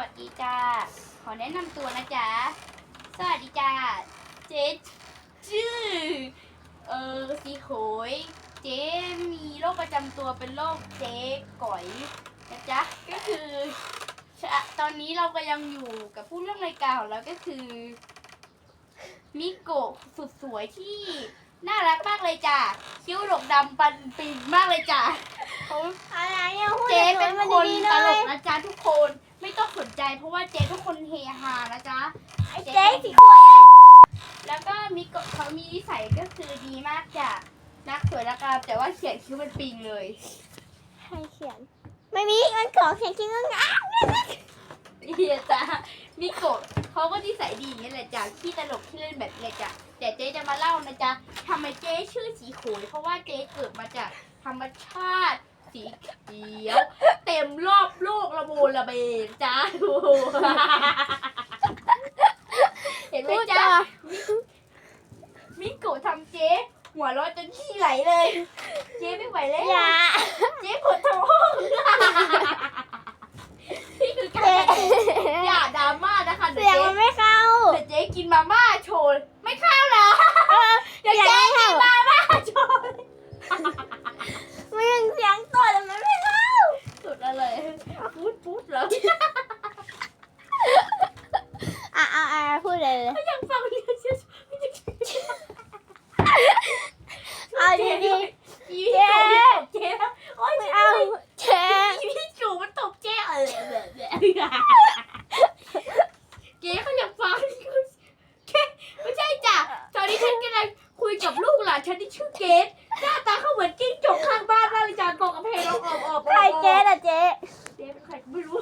วัสดีจ้า ขอแนะนำตัวนะจ๊ะ สวัสดีจ้า เจ๊ชื่อ เออสีโขย เจ๊มีโรคประจำตัวเป็นโรคเจ๊ก๋อยนะจ๊ะ ก็คือชะตอนนี้เราก็ยังอยู่กับผู้เรื่องรายการของเราก็คือ มิโกะสุดสวยที่น่ารักมากเลยจ้ะ คิ้วดกดำปันปินมากเลยจ้ะเขาอะไรเนี่ยพูดเจ๊เป็นมันคนดีๆตเลลยกนะจ๊ะทุกคนไม่ ต้องสนใจเพราะว่าเจ๊ทุกคนเฮฮานะจ๊ะไอ้เจ๊สีขวดแล้วก็มีกฎเขามีนิสัยก็คือดีมากจ้ะนักสวยนักงามแต่ว่าเขียนคิ้วเป็นปิงเลยใครเขียน ไม่มีมันของเขียนจริงๆอะเฮียจ้ะมิโกะเขาก็นิสัยดีอย่างนี้แหละจ้ะขี้ตลกขี้เล่นแบบนี้จ้ะแต่เจ๊จะมาเล่านะจ๊ะทำไมเจ๊ชื่อสีโขยเพราะว่าเจ๊เกิดมาจากธรรมชาติสีเขียวเต็มร อบโลกระโบระเบนจ้าดูเห็นไหมพูดจ๊ะจ้ามิโกะทำเจ๊หัวเร้อนจนขี้ไหลเลย เจ๊ไม่ไหวแล้วอย่าเจ๊ปวดท้องนี่คือการเจ๊อย่าดราม่านะคะเดี๋เสียยงวมันไม่เข้าเจ๊เดี๋ยวเจ๊กินมาม่าโชว์ไม่เข้าเหรอ เออ เดี๋ยว เสียง เจ๊ ไม่ กิ เข้าน มาม่าโชว์ มึงเสียงตัวแต่มันไม่เข้า สุดอะไรพูดพูดแล้ว อะอะอะพูดเลยเลย ยังฟังเรื่องเชื่อ เอา ดีดีอีพี่จูมันตบเจ๊แล้วโอ๊ยๆไม่เอาเจ๊อีพี่จูมันตบเจ๊เออแบบแบบเจ๊เขาอยากฟังแค่ไม่ใช่จ้ะตอนนี้ฉันกำลังคุยกับลูกหลานฉันที่ชื่อเกดหน้าตาเขาเหมือนกิ้งจกข้างบ้านมากเลยจ้ะกองกระเพงเราออกออกใครเจ๊ล่ะเจ๊เจ๊เป็นใครก็ไม่รู้